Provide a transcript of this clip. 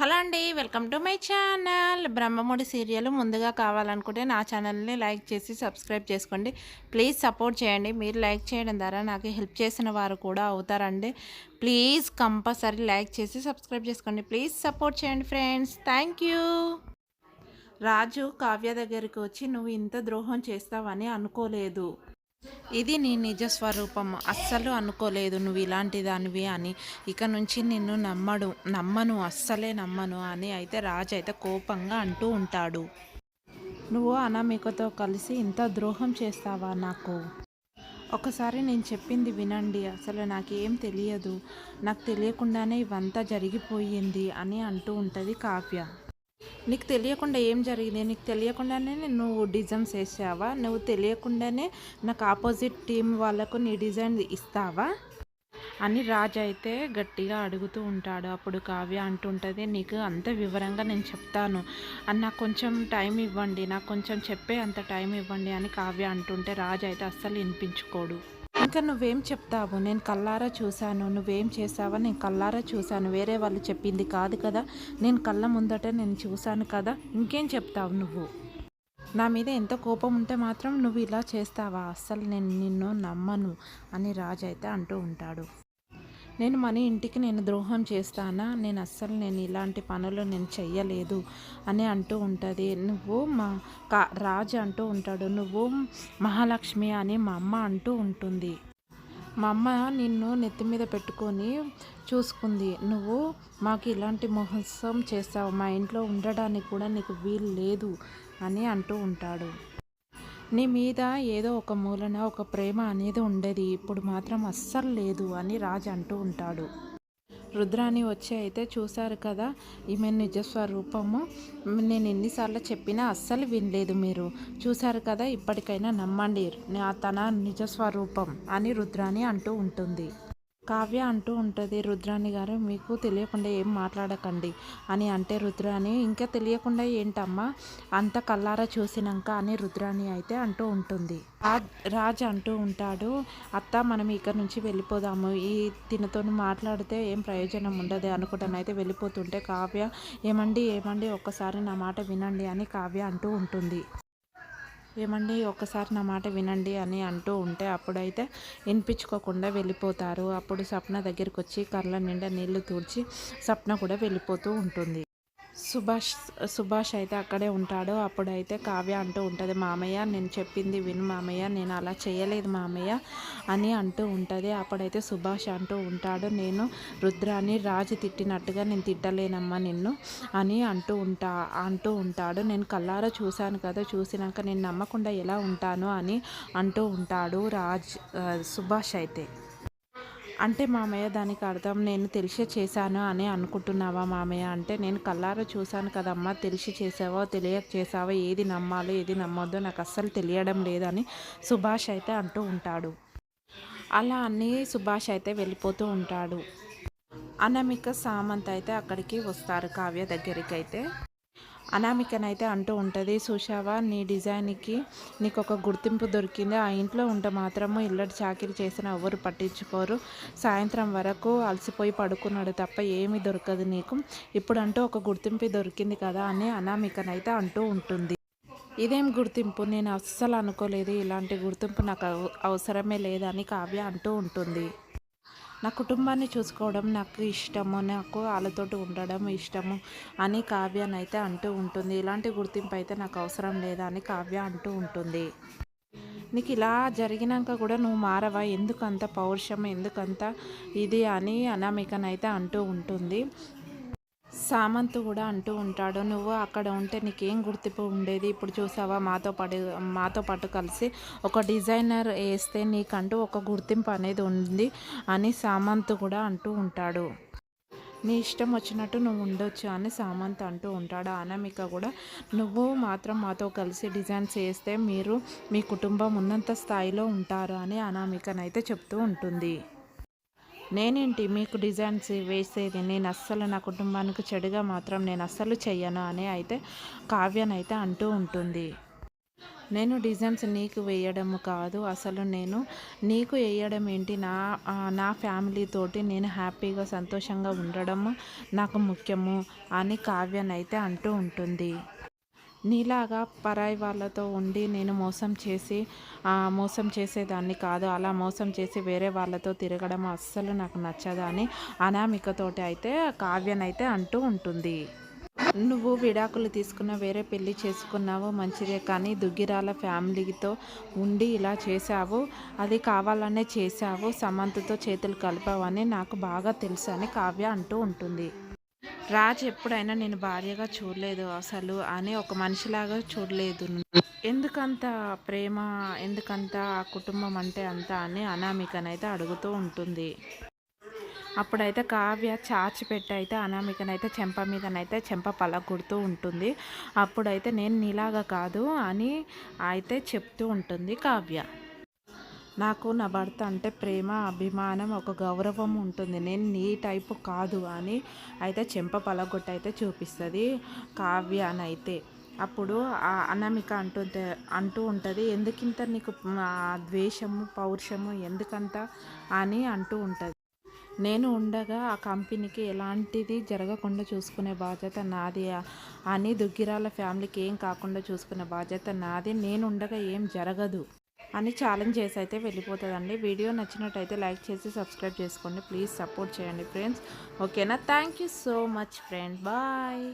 Hello అండి welcome to my channel. Brahmamudi serial ముందుగా కావాలనుకుంటే నా ఛానల్ని లైక్ చేసి సబ్స్క్రైబ్ చేసుకోండి. ప్లీజ్ సపోర్ట్ చేయండి. మీరు లైక్ చేయడం ద్వారా నాకు హెల్ప్ చేసిన వారు కూడా అవుతారండి. ప్లీజ్ కంపల్సరీ లైక్ చేసి సబ్స్క్రైబ్ చేసుకోండి. ప్లీజ్ సపోర్ట్ చేయండి friends. Thank you. Raju Kavya దగ్గరికి వచ్చి నువ్వు ఇంత ద్రోహం చేస్తావని అనుకోలేదు. ఇది నీ నిజ స్వరూపం. అస్సలు అనుకోలేదు నువ్వు ఇలాంటి దానివి అని. ఇక నుంచి నిన్ను నమ్మడు నమ్మను అస్సలే నమ్మను అని అయితే రాజు అయితే కోపంగా అంటూ ఉంటాడు. నువ్వు అనామికతో కలిసి ఇంత ద్రోహం చేస్తావా నాకు? ఒకసారి నేను చెప్పింది వినండి. అసలు నాకేం తెలియదు. నాకు తెలియకుండానే ఇవంతా జరిగిపోయింది అని అంటూ ఉంటుంది కావ్య. నీకు తెలియకుండా ఏం జరిగింది? నీకు తెలియకుండానే నువ్వు డిజైన్స్ వేసావా నువ్వు తెలియకుండానే నాకు ఆపోజిట్ టీం వాళ్ళకు నీ డిజైన్ ఇస్తావా? అని రాజు అయితే గట్టిగా అడుగుతూ ఉంటాడు. అప్పుడు కావ్య అంటుంటుంది నీకు అంత వివరంగా నేను చెప్తాను. అని నాకు కొంచెం టైం ఇవ్వండి. నాకు కొంచెం చెప్పే అంత టైం ఇవ్వండి అని కావ్య అంటుంటే రాజు అయితే అస్సలు వినిపించుకోడు. ఇంకా నువ్వేం చెప్తావు? నేను కల్లారా చూశాను. నువ్వేం చేసావా నేను కల్లారా చూశాను. వేరే వాళ్ళు చెప్పింది కాదు కదా? నేను కళ్ళ ముందట నేను చూశాను కదా? ఇంకేం చెప్తావు నువ్వు? నా మీద ఎంత కోపం ఉంటే మాత్రం నువ్వు ఇలా చేస్తావా? అస్సలు నేను నిన్ను నమ్మను అని రాజు అయితే అంటూ ఉంటాడు. నేను మన ఇంటికి నేను ద్రోహం చేస్తానా? నేను అస్సలు నేను ఇలాంటి పనులు నేను చెయ్యలేదు అని అంటూ ఉంటుంది. నువ్వు మా కా రాజు అంటూ ఉంటాడు. నువ్వు మహాలక్ష్మి అని మా అమ్మ అంటూ ఉంటుంది. మా అమ్మ నిన్ను నెత్తి మీద పెట్టుకొని చూసుకుంది. నువ్వు మాకు ఇలాంటి మహోత్సవం చేస్తావు. మా ఇంట్లో ఉండడానికి కూడా నీకు వీలు లేదు అని అంటూ ఉంటాడు. నీ మీద ఏదో ఒక మూలన ఒక ప్రేమ అనేది ఉండేది. ఇప్పుడు మాత్రం అస్సలు లేదు అని రాజు అంటూ ఉంటాడు. రుద్రాని వచ్చి అయితే చూశారు కదా ఈమె నిజస్వరూపము నేను ఎన్నిసార్లు చెప్పినా అస్సలు వినలేదు మీరు. చూశారు కదా ఇప్పటికైనా నమ్మండి తన నిజస్వరూపం అని రుద్రాని అంటూ ఉంటుంది. కావ్య అంటూ ఉంటుంది రుద్రాణి గారు మీకు తెలియకుండా ఏం మాట్లాడకండి అని అంటే రుద్రాణి ఇంకా తెలియకుండా ఏంటమ్మా? అంత కల్లారా చూసినాక అని రుద్రాణి అయితే అంటూ ఉంటుంది. రాజ్ అంటూ ఉంటాడు అత్త మనం ఇక్కడ నుంచి వెళ్ళిపోదాము. ఈ తినతో మాట్లాడితే ఏం ప్రయోజనం ఉండదు అనుకుంటానైతే వెళ్ళిపోతుంటే కావ్య ఏమండి ఏమండి ఒక్కసారి నా మాట వినండి అని కావ్య అంటూ ఉంటుంది. ఏమండి? ఒక్కసారి నా మాట వినండి అని అంటూ ఉంటే అప్పుడైతే వినిపించుకోకుండా వెళ్ళిపోతారు. అప్పుడు సప్న దగ్గరికి వచ్చి కళ్ళ నిండా నీళ్ళు తూడ్చి సప్న కూడా వెళ్ళిపోతూ ఉంటుంది. సుభాష్ సుభాష్ అయితే అక్కడే ఉంటాడు. అప్పుడైతే కావ్య అంటూ ఉంటుంది మామయ్య నేను చెప్పింది విను మామయ్య నేను అలా చేయలేదు మామయ్య అని అంటూ ఉంటుంది. అప్పుడైతే సుభాష్ అంటూ ఉంటాడు నేను రుద్రాన్ని రాజు తిట్టినట్టుగా నేను తిట్టలేనమ్మా నిన్ను అని అంటూ ఉంటా అంటూ ఉంటాడు. నేను కల్లారా చూశాను కదా చూసినాక నేను నమ్మకుండా ఎలా ఉంటాను అని అంటూ ఉంటాడు రాజ్ సుభాష్ అయితే. అంటే మామయ్య దానికి అర్థం నేను తెలిసి చేశాను అని అనుకుంటున్నావా మామయ్య? అంటే నేను కల్లారా చూశాను కదమ్మా తెలిసి చేసావో తెలియక చేసావో ఏది నమ్మాలో ఏది నమ్మొద్దో నాకు అస్సలు తెలియడం లేదని సుభాష్ అయితే అంటూ ఉంటాడు. అలా అని సుభాష్ అయితే వెళ్ళిపోతూ ఉంటాడు. అనామిక సామంత్ అయితే అక్కడికి వస్తారు కావ్య దగ్గరికి అయితే అనామికనైతే అంటూ ఉంటుంది. సుషావా నీ డిజైన్కి నీకు ఒక గుర్తింపు దొరికింది. ఆ ఇంట్లో ఉంటే మాత్రము ఇల్లటి చాకిరి చేసిన ఎవరు పట్టించుకోరు. సాయంత్రం వరకు అలసిపోయి పడుకున్నాడు తప్ప ఏమీ దొరకదు నీకు. ఇప్పుడు అంటూ ఒక గుర్తింపు దొరికింది కదా అని అనామికనైతే అంటూ ఉంటుంది. ఇదేం గుర్తింపు? నేను అస్సలు అనుకోలేదు. ఇలాంటి గుర్తింపు నాకు అవసరమే లేదని కావ్య అంటూ ఉంటుంది. నా కుటుంబాన్ని చూసుకోవడం నాకు ఇష్టము నాకు వాళ్ళతోటి ఉండడం ఇష్టము అని కావ్యనైతే అంటూ ఉంటుంది. ఇలాంటి గుర్తింపు అయితే నాకు అవసరం లేదా అని కావ్య అంటూ ఉంటుంది. నీకు ఇలా జరిగినాక కూడా నువ్వు మారవా? ఎందుకంత పౌరుషం? ఎందుకంత ఇది అని అనామికనైతే అంటూ ఉంటుంది. సామంత్ కూడా అంటూ ఉంటాడు నువ్వు అక్కడ ఉంటే నీకేం గుర్తింపు ఉండేది? ఇప్పుడు చూసావా? మాతో పాటు మాతో పాటు కలిసి ఒక డిజైనర్ వేస్తే నీకంటూ ఒక గుర్తింపు అనేది ఉంది అని సామంత్ కూడా అంటూ ఉంటాడు. నీ ఇష్టం వచ్చినట్టు నువ్వు ఉండొచ్చు అని సామంత్ అంటూ ఉంటాడు. అనామిక కూడా నువ్వు మాత్రం మాతో కలిసి డిజైన్స్ వేస్తే మీరు మీ కుటుంబం ఉన్నంత స్థాయిలో ఉంటారు? అని అనామికనైతే చెప్తూ ఉంటుంది. నేనేంటి? మీకు డిజైన్స్ వేసేది నేను అస్సలు నా కుటుంబానికి చెడుగా మాత్రం నేను అస్సలు చెయ్యను అని అయితే కావ్యనైతే అంటూ ఉంటుంది. నేను డిజైన్స్ నీకు వేయడం కాదు అసలు నేను నీకు వేయడం ఏంటి? నా నా ఫ్యామిలీ తోటి నేను హ్యాపీగా సంతోషంగా ఉండడం నాకు ముఖ్యము అని కావ్యనైతే అంటూ ఉంటుంది. నీలాగా పరాయి వాళ్ళతో ఉండి నేను మోసం చేసి మోసం చేసేదాన్ని కాదు. అలా మోసం చేసి వేరే వాళ్ళతో తిరగడం అస్సలు నాకు నచ్చదని అనామికతోటి అయితే కావ్యనైతే అంటూ ఉంటుంది. నువ్వు విడాకులు తీసుకున్న వేరే పెళ్ళి చేసుకున్నావు మంచిదే కానీ దుగ్గిరాల ఫ్యామిలీతో ఉండి ఇలా చేశావు. అది కావాలనే చేశావు. సమంతతో చేతులు కలిపావని నాకు బాగా తెలుసు అని కావ్య అంటూ ఉంటుంది. రాజ్ ఎప్పుడైనా నేను భార్యగా చూడలేదు అసలు అని ఒక మనిషిలాగా చూడలేదు. ఎందుకంత ప్రేమ ఎందుకంత ఆ కుటుంబం అంటే అంత అని అనామికనైతే అడుగుతూ ఉంటుంది. అప్పుడైతే కావ్య చాచి పెట్టయితే అనామికనైతే చెంప మీదనైతే చెంప పలగొడుతూ ఉంటుంది. అప్పుడైతే నేను నీలాగా కాదు అని అయితే చెప్తూ ఉంటుంది కావ్య. నాకు నా భర్త అంటే ప్రేమ అభిమానం ఒక గౌరవం ఉంటుంది. నేను నీ టైపు కాదు అని అయితే చెంప పలగొట్ట అయితే చూపిస్తుంది కావ్య అని అయితే. అప్పుడు ఆ అనామిక అంటూ అంటూ ఉంటుంది ఎందుకింత నీకు ద్వేషము పౌరుషము ఎందుకంత? అని అంటూ ఉంటుంది. నేను ఉండగా ఆ కంపెనీకి ఎలాంటిది జరగకుండా చూసుకునే బాధ్యత నాది అని దుగ్గిరాల ఫ్యామిలీకి ఏం కాకుండా చూసుకునే బాధ్యత నాది. నేను ఉండగా ఏం జరగదు. అని ఛాలెంజ్ చేసి అయితే వెళ్ళిపోతుందండి. వీడియో నచ్చినట్టయితే లైక్ చేసి సబ్స్క్రైబ్ చేసుకోండి. ప్లీజ్ సపోర్ట్ చేయండి ఫ్రెండ్స్ ఓకేనా thank you so much friend bye